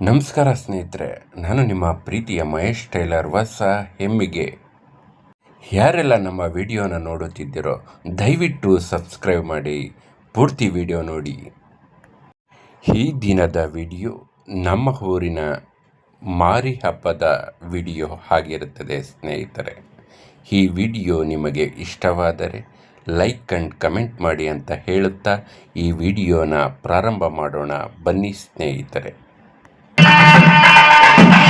ನಮಸ್ಕಾರ ಸ್ನೇಹಿತರೆ, ನಾನು ನಿಮ್ಮ ಪ್ರೀತಿಯ ಮಹೇಶ್ ಟೈಲರ್ ಹೊಸ ಹೆಮ್ಮಿಗೆ. ಯಾರೆಲ್ಲ ನಮ್ಮ ವಿಡಿಯೋನ ನೋಡುತ್ತಿದ್ದೀರೋ, ದಯವಿಟ್ಟು ಸಬ್ಸ್ಕ್ರೈಬ್ ಮಾಡಿ, ಪೂರ್ತಿ ವಿಡಿಯೋ ನೋಡಿ. ಈ ದಿನದ ವಿಡಿಯೋ ನಮ್ಮ ಊರಿನ ಮಾರಿ ಹಬ್ಬದ ವಿಡಿಯೋ ಆಗಿರುತ್ತದೆ ಸ್ನೇಹಿತರೆ. ಈ ವಿಡಿಯೋ ನಿಮಗೆ ಇಷ್ಟವಾದರೆ ಲೈಕ್ ಅಂಡ್ ಕಮೆಂಟ್ ಮಾಡಿ ಅಂತ ಹೇಳುತ್ತಾ ಈ ವಿಡಿಯೋನ ಪ್ರಾರಂಭ ಮಾಡೋಣ ಬನ್ನಿ ಸ್ನೇಹಿತರೆ.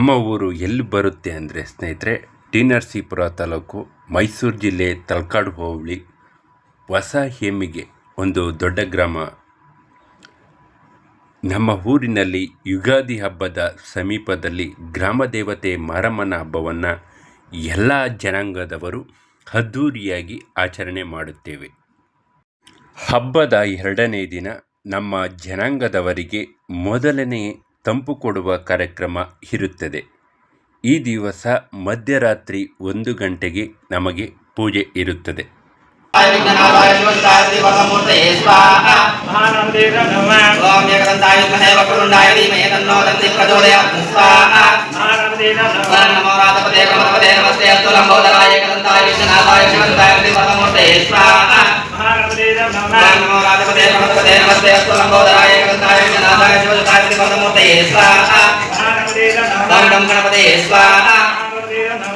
ನಮ್ಮ ಊರು ಎಲ್ಲಿ ಬರುತ್ತೆ ಅಂದರೆ ಸ್ನೇಹಿತರೆ ಟಿ ನರಸೀಪುರ ತಾಲೂಕು ಮೈಸೂರು ಜಿಲ್ಲೆ ತಲಕಾಡು ಹೋಬಳಿ ಹೊಸ ಹೇಮಿಗೆ ಒಂದು ದೊಡ್ಡ ಗ್ರಾಮ. ನಮ್ಮ ಊರಿನಲ್ಲಿ ಯುಗಾದಿ ಹಬ್ಬದ ಸಮೀಪದಲ್ಲಿ ಗ್ರಾಮ ದೇವತೆ ಮಾರಮ್ಮನ ಹಬ್ಬವನ್ನು ಎಲ್ಲ ಜನಾಂಗದವರು ಅದ್ಧೂರಿಯಾಗಿ ಆಚರಣೆ ಮಾಡುತ್ತೇವೆ. ಹಬ್ಬದ ಎರಡನೇ ದಿನ ನಮ್ಮ ಜನಾಂಗದವರಿಗೆ ಮೊದಲನೇ ತಂಪು ಕೊಡುವ ಕಾರ್ಯಕ್ರಮ ಇರುತ್ತದೆ. ಈ ದಿವಸ ಮಧ್ಯರಾತ್ರಿ ಒಂದು ಗಂಟೆಗೆ ನಮಗೆ ಪೂಜೆ ಇರುತ್ತದೆ. विघ्नाय शिवस्ताय श्रीवरमूर्ते स्वाहा महानन्देन नमः ओम एकदन्ताय विद्महे वक्रतुण्डाय धीमहि तन्नो दन्ति प्रचोदयात् स्वाहा महानन्देन ओम नमः नमो राधपते प्रमथपते नमस्ते अस्तु लम्बोदराय एकदन्ताय विघ्नाय शिवस्ताय श्रीवरमूर्ते स्वाहा महानन्देन ओम नमः नमो राधपते प्रमथपते नमस्ते अस्तु लम्बोदराय एकदन्ताय विघ्नाय शिवस्ताय श्रीवरमूर्ते स्वाहा महानन्देन ओम नमः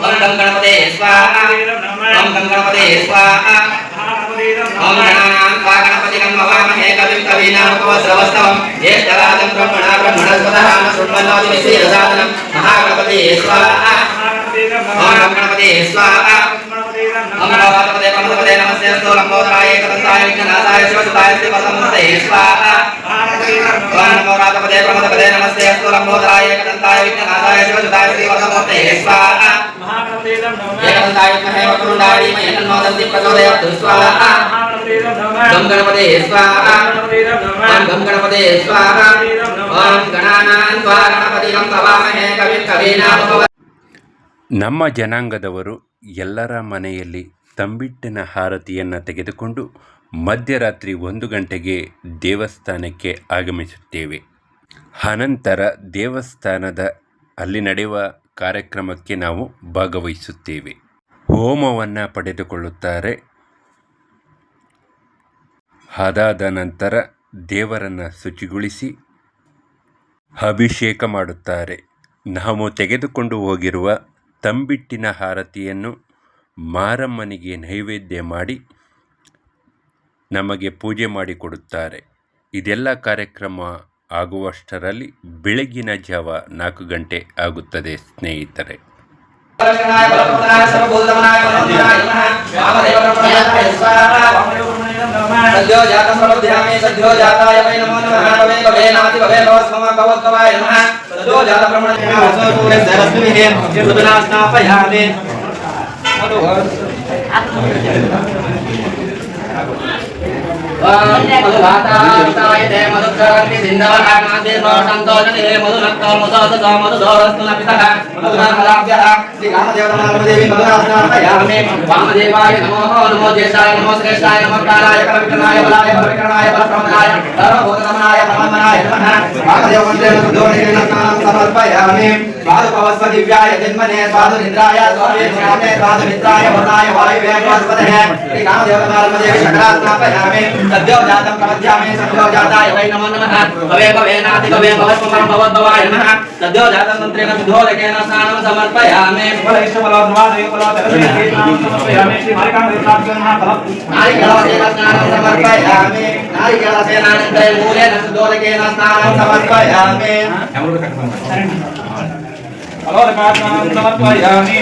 गं गणपते स्वाहा महानन्देन ओम गं नमः गणपते स्वाहा ओम गं गणपते स्वाहा महानन्देन ओम नमः गणानां त्वा गणपतिं भवामहे कविं कवीनामुपवस्रवस्तवं ज्येष्ठराजं ब्रह्मणा ब्रह्मणस्पतः न शृण्वन्नोति विश्वेदसादनं महागणपते स्वाहा महानन्देन ओम नमः गं गणपते स्वाहा గణపదే స్వాహ గణపదే స్వాహ గణానా స్వాహ గణపతి కవీనాభవ ನಮ್ಮ ಜನಾಂಗದವರು ಎಲ್ಲರ ಮನೆಯಲ್ಲಿ ತಂಬಿಟ್ಟಿನ ಹಾರತಿಯನ್ನು ತೆಗೆದುಕೊಂಡು ಮಧ್ಯರಾತ್ರಿ ಒಂದು ಗಂಟೆಗೆ ದೇವಸ್ಥಾನಕ್ಕೆ ಆಗಮಿಸುತ್ತೇವೆ. ಅನಂತರ ದೇವಸ್ಥಾನದ ಅಲ್ಲಿ ನಡೆಯುವ ಕಾರ್ಯಕ್ರಮಕ್ಕೆ ನಾವು ಭಾಗವಹಿಸುತ್ತೇವೆ. ಹೋಮವನ್ನು ಪಡೆದುಕೊಳ್ಳುತ್ತಾರೆ. ಅದಾದ ನಂತರ ದೇವರನ್ನು ಶುಚಿಗೊಳಿಸಿ ಅಭಿಷೇಕ ಮಾಡುತ್ತಾರೆ. ನಾವು ತೆಗೆದುಕೊಂಡು ಹೋಗಿರುವ ತಂಬಿಟ್ಟಿನ ಹಾರತಿಯನ್ನು ಮಾರಮ್ಮನಿಗೆ ನೈವೇದ್ಯ ಮಾಡಿ ನಮಗೆ ಪೂಜೆ ಮಾಡಿಕೊಡುತ್ತಾರೆ ಇದೆಲ್ಲ ಕಾರ್ಯಕ್ರಮ ಆಗುವಷ್ಟರಲ್ಲಿ ಬೆಳಗಿನ ಜಾವ ನಾಲ್ಕು ಗಂಟೆ ಆಗುತ್ತದೆ ಸ್ನೇಹಿತರೆ लक्षणाय बलप्रदाय सर्वभूतमनाय परमपुराय नमः वामदेव ब्रह्मण्याय स्वाहा सद्यो जातं प्रबोध्यामि सद्यो जाताय वै नमो नमः भवे भवे नाति भवे भवस्मम भवद्भवाय नमः వామదేవాయ నమో నమో జ్యేష్ఠాయ నమో శ్రేష్ఠాయ నమో కాలాయ కలవికరణాయ బలాయ బలవికరణాయ బలప్రమదాయ సర్వభూత నమ సమర్పయామి. स्वादुपवस्पतिव्याय जन्मने है स्वादुरिन्द्राय स्वादुमित्राय वदाय वायुवे वनस्पतये श्रीकामदेवतालमदेव शकरास्नापयामे सद्यो जातम जातं में सद्यो जाताय वै नमो नमः। भवे भवेनाति भवे भवस्पमं भवद्भवाय नमः। सद्यो जातं मन्त्रेण विधोलकेन स्नानं समर्पयामे। फलैष्टफलोद्वादयो फलोदरमे समर्पयामे। श्रीमारिकामदेवताभ्यो नमः फलम् नारिकेलवतेन स्नानं समर्पयामे। नारिकेलसेनानन्तरे मूलेन सुदोलकेन स्नानं समर्पयामे हाँ? Alawarapatnam tarpayami.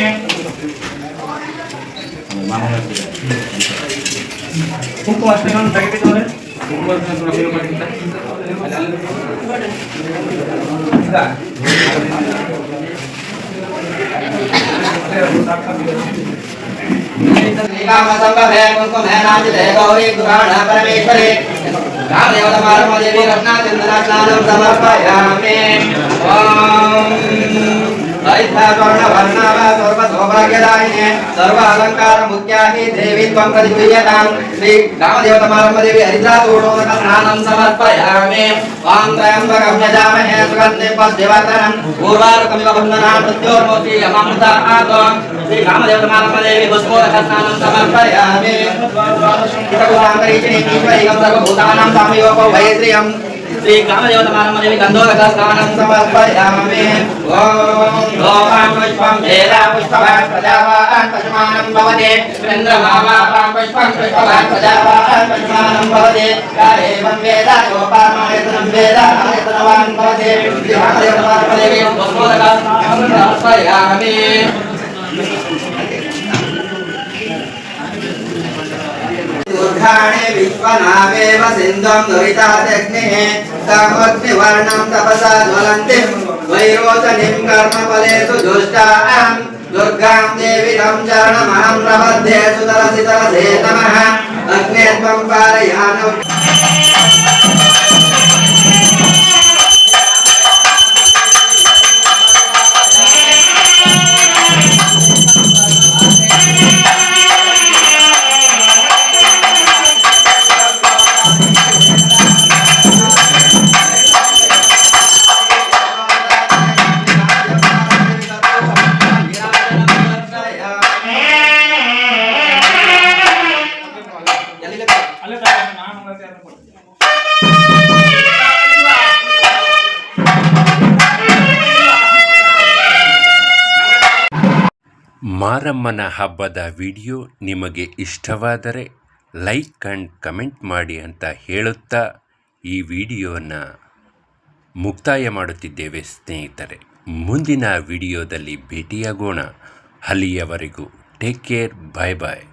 Hukum asli kan tak kita boleh. Hukum asli kan sudah berapa kita? Tidak. कामसंभव है कुमकुम है नाच है गौरी पुराण परमेश्वरी कामदेवतमार्म देवी रत्ना चंद्रा स्नानम समर्पयामि ओम సర్వసౌభాగ్యదాయినే సర్వ అలంకార ముఖ్యాహి దేవి త్వం ప్రతిపీయతాం శ్రీ రామదేవతమారమదేవి హరిద్రాతూడోదక స్నానం సమర్పయామి ఓం త్రయంబకం యజామహే సుగంధిం పద్యవర్ధనం. పూర్వారుకమివ బంధనా మృత్యోర్మోచి యమమృత ఆతో శ్రీ రామదేవతమారమదేవి పుష్పోదక స్నానం సమర్పయామి ఇతకులాంగరీచినీశ్వరీయం సర్వభూతానాం సామయోగో వయశ్రియం శ్రీ కామదేవతమారమదేవి గంధోదక స్నానం సమర్పయామి ఓం లోకాం పుష్పం వేద పుష్పవాన్ ప్రజావాన్ పశుమానం భవతి చంద్రమామాపాం పుష్పం పుష్పవాన్ ప్రజావాన్ పశుమానం భవతి ఏవం వేద యోపామాయతనం వేద ఆయతనవాన్ భవతి శ్రీ కామదేవతమారమదేవి పుష్పోదక స్నానం సమర్పయామి दुर्घाणे विश्वनावेव सिन्धुं दुरितादग्निः तामग्निवर्णं तपसा ज्वलन्तिं वैरोचनीं कर्मफलेषु दुष्टाम् दुर्गां देवीरं चरणमहं प्रबध्ये सुतरसि तरसे नमः अग्ने त्वं पारयानौ ಮಾರಮ್ಮನ ಹಬ್ಬದ ವಿಡಿಯೋ ನಿಮಗೆ ಇಷ್ಟವಾದರೆ ಲೈಕ್ ಆ್ಯಂಡ್ ಕಮೆಂಟ್ ಮಾಡಿ ಅಂತ ಹೇಳುತ್ತಾ ಈ ವಿಡಿಯೋನ ಮುಕ್ತಾಯ ಮಾಡುತ್ತಿದ್ದೇವೆ ಸ್ನೇಹಿತರೆ. ಮುಂದಿನ ವಿಡಿಯೋದಲ್ಲಿ ಭೇಟಿಯಾಗೋಣ. ಅಲ್ಲಿಯವರೆಗೂ ಟೇಕ್ ಕೇರ್, ಬಾಯ್ ಬಾಯ್.